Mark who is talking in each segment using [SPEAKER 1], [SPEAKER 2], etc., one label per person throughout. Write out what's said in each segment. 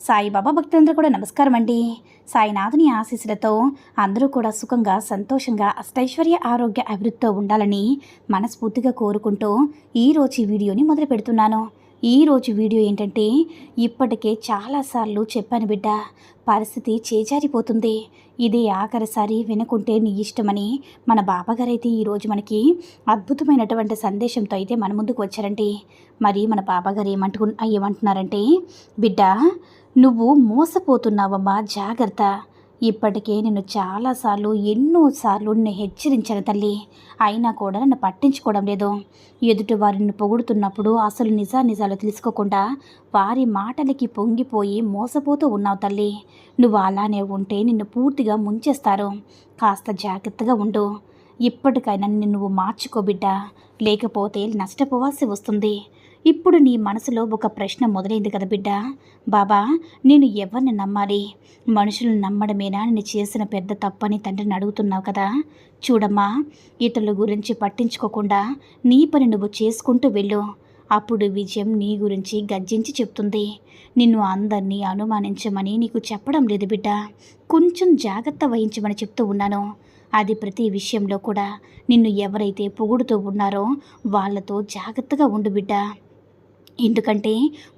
[SPEAKER 1] సాయిబాబా భక్తులందరూ కూడా నమస్కారం అండి. సాయినాథుని ఆశీస్సులతో అందరూ కూడా సుఖంగా సంతోషంగా అష్టైశ్వర్య ఆరోగ్య అభివృద్ధితో ఉండాలని మనస్ఫూర్తిగా కోరుకుంటూ ఈరోజు ఈ వీడియోని మొదలు పెడుతున్నాను. ఈరోజు వీడియో ఏంటంటే ఇప్పటికే చాలాసార్లు చెప్పాను బిడ్డ పరిస్థితి చేజారిపోతుంది. ఇదే ఆఖరిసారి వినుకుంటే నీ ఇష్టమని మన బాబాగారైతే ఈరోజు మనకి అద్భుతమైనటువంటి సందేశంతో అయితే మన ముందుకు వచ్చారండి మరి మన బాబాగారు ఏమంటు ఏమంటున్నారంటే బిడ్డ నువ్వు మోసపోతున్నావమ్మా జాగ్రత్త. ఇప్పటికే నేను చాలాసార్లు ఎన్నోసార్లు నిన్ను హెచ్చరించాను తల్లి. అయినా కూడా నన్ను పట్టించుకోవడం లేదు. ఎదుటి వారిని పొగుడుతున్నప్పుడు అసలు నిజా నిజాలు తెలుసుకోకుండా వారి మాటలకి పొంగిపోయి మోసపోతూ ఉన్నావు తల్లి. నువ్వు అలానే ఉంటే నిన్ను పూర్తిగా ముంచేస్తారు. కాస్త జాగ్రత్తగా ఉండు. ఇప్పటికైనా నిన్ను నువ్వు మార్చుకోబిడ్డా లేకపోతే నష్టపోవాల్సి వస్తుంది. ఇప్పుడు నీ మనసులో ఒక ప్రశ్న మొదలైంది కదా బిడ్డ. బాబా నేను ఎవరిని నమ్మాలి? మనుషులను నమ్మడమేనా? నేను చేసిన పెద్ద తప్పని తండ్రిని అడుగుతున్నావు కదా. చూడమ్మా ఇతరుల గురించి పట్టించుకోకుండా నీ పని నువ్వు చేసుకుంటూ వెళ్ళు. అప్పుడు విజయం నీ గురించి గర్జించి చెప్తుంది. నిన్ను అందరినీ అనుమానించమని నీకు చెప్పడం లేదు బిడ్డ. కొంచెం జాగ్రత్త వహించమని చెప్తూ ఉన్నాను. అది ప్రతి విషయంలో కూడా నిన్ను ఎవరైతే పొగుడుతూ ఉన్నారో వాళ్ళతో జాగ్రత్తగా ఉండు బిడ్డ. ఎందుకంటే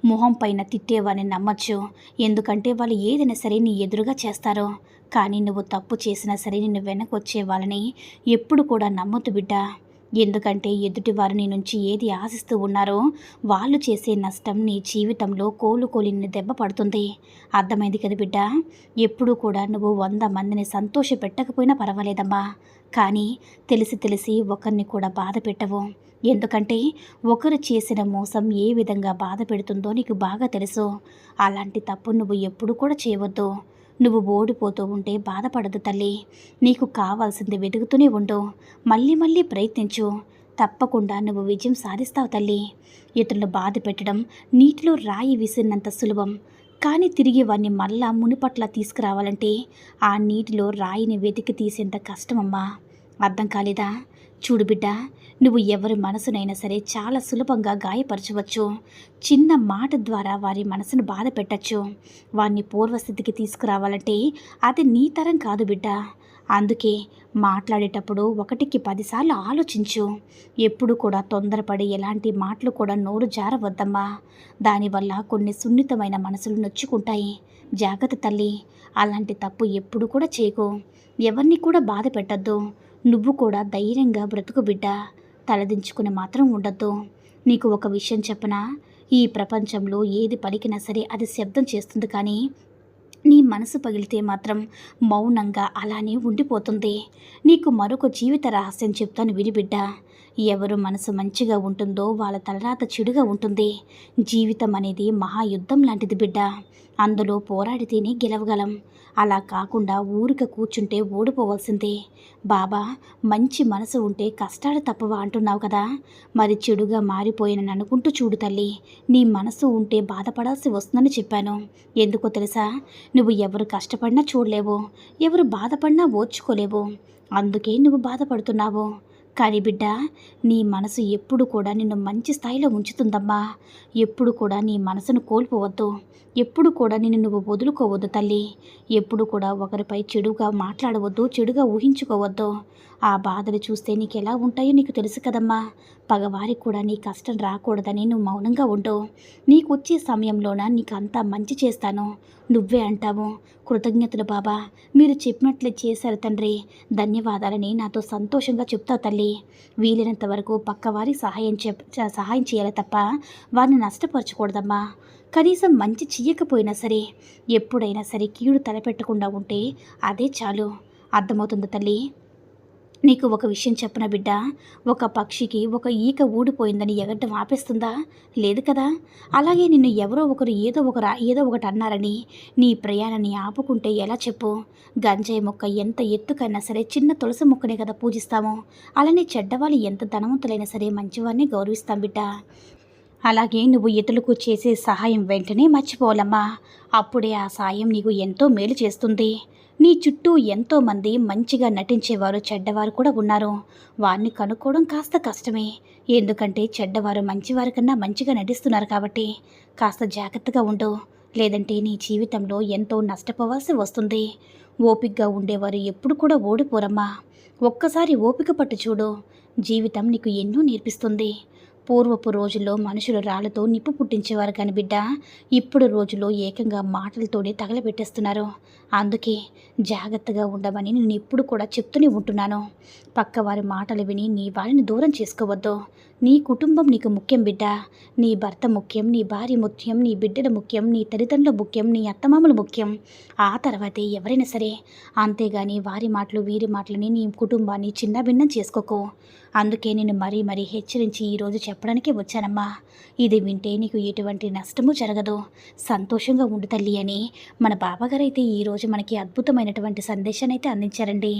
[SPEAKER 1] మొహం పైన తిట్టేవారిని నమ్మచ్చు. ఎందుకంటే వాళ్ళు ఏదైనా సరే నీ ఎదురుగా చేస్తారో. కానీ నువ్వు తప్పు చేసినా సరే నిన్ను వెనకొచ్చే వాళ్ళని ఎప్పుడు కూడా నమ్మొద్దు బిడ్డ. ఎందుకంటే ఎదుటివారు నీ నుంచి ఏది ఆశిస్తూ ఉన్నారో వాళ్ళు చేసే నష్టం నీ జీవితంలో కోలుకోలిని దెబ్బ పడుతుంది. అర్థమైంది కదా బిడ్డ? ఎప్పుడూ కూడా నువ్వు వంద మందిని సంతోష పెట్టకపోయినా పర్వాలేదమ్మా. కానీ తెలిసి తెలిసి ఒకరిని కూడా బాధ పెట్టవు. ఎందుకంటే ఒకరు చేసిన మోసం ఏ విధంగా బాధ పెడుతుందో నీకు బాగా తెలుసు. అలాంటి తప్పు నువ్వు ఎప్పుడు కూడా చేయవద్దు. నువ్వు ఓడిపోతూ ఉంటే బాధపడదు తల్లి. నీకు కావాల్సింది వెతుకుతూనే ఉండు. మళ్ళీ మళ్ళీ ప్రయత్నించు. తప్పకుండా నువ్వు విజయం సాధిస్తావు తల్లి. ఇతరులను బాధ పెట్టడం నీటిలో రాయి విసిరినంత సులభం. కానీ తిరిగి వాడిని మళ్ళా మునిపట్ల తీసుకురావాలంటే ఆ నీటిలో రాయిని వెతికి తీసేంత కష్టమమ్మా. అర్థం కాలేదా? చూడు బిడ్డ నువ్వు ఎవరి మనసునైనా సరే చాలా సులభంగా గాయపరచవచ్చు. చిన్న మాట ద్వారా వారి మనసును బాధ పెట్టచ్చు. వారిని పూర్వస్థితికి తీసుకురావాలంటే అది నీ తరం కాదు బిడ్డ. అందుకే మాట్లాడేటప్పుడు ఒకటికి పదిసార్లు ఆలోచించు. ఎప్పుడు కూడా తొందరపడి ఎలాంటి మాటలు కూడా నోరు జారవద్దమ్మా. దానివల్ల కొన్ని సున్నితమైన మనసులు నొచ్చుకుంటాయి. జాగ్రత్త తల్లి అలాంటి తప్పు ఎప్పుడు కూడా చేయకు. ఎవరిని కూడా బాధ పెట్టద్దు. నువ్వు కూడా ధైర్యంగా బ్రతుకు బిడ్డ. తలదించుకుని మాత్రం ఉండద్దు. నీకు ఒక విషయం చెప్పనా? ఈ ప్రపంచంలో ఏది పలికినా సరే అది శబ్దం చేస్తుంది కానీ నీ మనసు పగిలితే మాత్రం మౌనంగా అలానే ఉండిపోతుంది. నీకు మరొక జీవిత రహస్యం చెప్తాను వినిబిడ్డ ఎవరు మనసు మంచిగా ఉంటుందో వాళ్ళ తలరాత చెడుగా ఉంటుంది. జీవితం అనేది మహాయుద్ధం లాంటిది బిడ్డ. అందులో పోరాడితేనే గెలవగలం. అలా కాకుండా ఊరిక కూర్చుంటే ఓడిపోవాల్సిందే. బాబా మంచి మనసు ఉంటే కష్టాలు తప్పవా అంటున్నావు కదా? మరి చెడుగా మారిపోయినని అనుకుంటూ చూడు తల్లి. నీ మనసు ఉంటే బాధపడాల్సి వస్తుందని చెప్పాను. ఎందుకో తెలుసా? నువ్వు ఎవరు కష్టపడినా చూడలేవు. ఎవరు బాధపడినా ఓర్చుకోలేవు. అందుకే నువ్వు బాధపడుతున్నావు. కానీ బిడ్డ నీ మనసు ఎప్పుడు కూడా నిన్ను మంచి స్థాయిలో ఉంచుతుందమ్మా. ఎప్పుడు కూడా నీ మనసును కోల్పోవద్దు. ఎప్పుడు కూడా నిన్ను నువ్వు వదులుకోవద్దు తల్లి. ఎప్పుడు కూడా ఒకరిపై చెడుగా మాట్లాడవద్దు చెడుగా ఊహించుకోవద్దు. ఆ బాధలు చూస్తే నీకు ఎలా ఉంటాయో నీకు తెలుసు కదమ్మా. పగవారికి కూడా నీ కష్టం రాకూడదని నువ్వు మౌనంగా ఉండు. నీకు వచ్చే సమయంలోన నీకు అంతా మంచి చేస్తాను. నువ్వే అంటావు కృతజ్ఞతలు బాబా. మీరు చెప్పినట్లు చేశారు తండ్రి. ధన్యవాదాలని నాతో సంతోషంగా చెప్తావు తల్లి. వీలైనంత వరకు పక్కవారికి సహాయం చెప్ సహాయం చేయాలి తప్ప వారిని నష్టపరచకూడదమ్మా. కనీసం మంచి చెయ్యకపోయినా సరే ఎప్పుడైనా సరే కీడు తలపెట్టకుండా ఉంటే అదే చాలు. అర్థమవుతుంది తల్లి. నీకు ఒక విషయం చెప్పిన బిడ్డ? ఒక పక్షికి ఒక ఈక ఊడిపోయిందని ఎగటం ఆపేస్తుందా? లేదు కదా. అలాగే నిన్ను ఎవరో ఒకరు ఏదో ఒకరు ఏదో ఒకటి అన్నారని నీ ప్రయాణాన్ని ఆపుకుంటే ఎలా చెప్పు? గంజాయి మొక్క ఎంత ఎత్తుకైనా సరే చిన్న తులసి మొక్కనే కదా పూజిస్తాము. అలానే చెడ్డవాళ్ళు ఎంత ధనవంతులైనా సరే మంచివారిని గౌరవిస్తాం బిడ్డ. అలాగే నువ్వు ఇతరులకు చేసే సహాయం వెంటనే మర్చిపోవాలమ్మా. అప్పుడే ఆ సాయం నీకు ఎంతో మేలు చేస్తుంది. నీ చుట్టూ ఎంతోమంది మంచిగా నటించేవారు చెడ్డవారు కూడా ఉన్నారు. వారిని కనుక్కోవడం కాస్త కష్టమే. ఎందుకంటే చెడ్డవారు మంచివారి కన్నా మంచిగా నటిస్తున్నారు కాబట్టి. కాస్త జాగ్రత్తగా ఉండు. లేదంటే నీ జీవితంలో ఎంతో నష్టపోవాల్సి వస్తుంది. ఓపికగా ఉండేవారు ఎప్పుడు కూడా ఓడిపోరమ్మా. ఒక్కసారి ఓపిక పట్టు చూడు. జీవితం నీకు ఎన్నో నేర్పిస్తుంది. పూర్వపు రోజుల్లో మనుషులు రాళ్ళతో నిప్పు పుట్టించేవారు కాని బిడ్డ ఇప్పుడు రోజుల్లో ఏకంగా మాటలతోనే తగలబెట్టేస్తున్నారు. అందుకే జాగ్రత్తగా ఉండమని నేను ఎప్పుడు కూడా చెప్తూనే ఉంటున్నాను. పక్కవారి మాటలు విని నీ వారిని దూరం చేసుకోవద్దు. నీ కుటుంబం నీకు ముఖ్యం బిడ్డ. నీ భర్త ముఖ్యం నీ భార్య ముఖ్యం నీ బిడ్డల ముఖ్యం నీ తల్లిదండ్రులు ముఖ్యం నీ అత్తమామలు ముఖ్యం. ఆ తర్వాతే ఎవరైనా సరే అంతేగాని వారి మాటలు వీరి మాటలని నీ కుటుంబాన్ని చిన్న భిన్నం చేసుకోకు. అందుకే నేను మరీ మరీ హెచ్చరించి ఈరోజు చెప్పడానికే వచ్చానమ్మా. ఇది వింటే నీకు ఎటువంటి నష్టము జరగదు. సంతోషంగా ఉండు తల్లి అని మన బాబాగారు అయితే ఈరోజు మనకి అద్భుతమైనటువంటి సందేశాన్ని అయితే అందించారండి.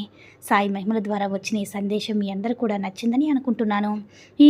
[SPEAKER 1] సాయి మహిమల ద్వారా వచ్చిన ఈ సందేశం మీ అందరూ కూడా నచ్చిందని అనుకుంటున్నాను. ఈ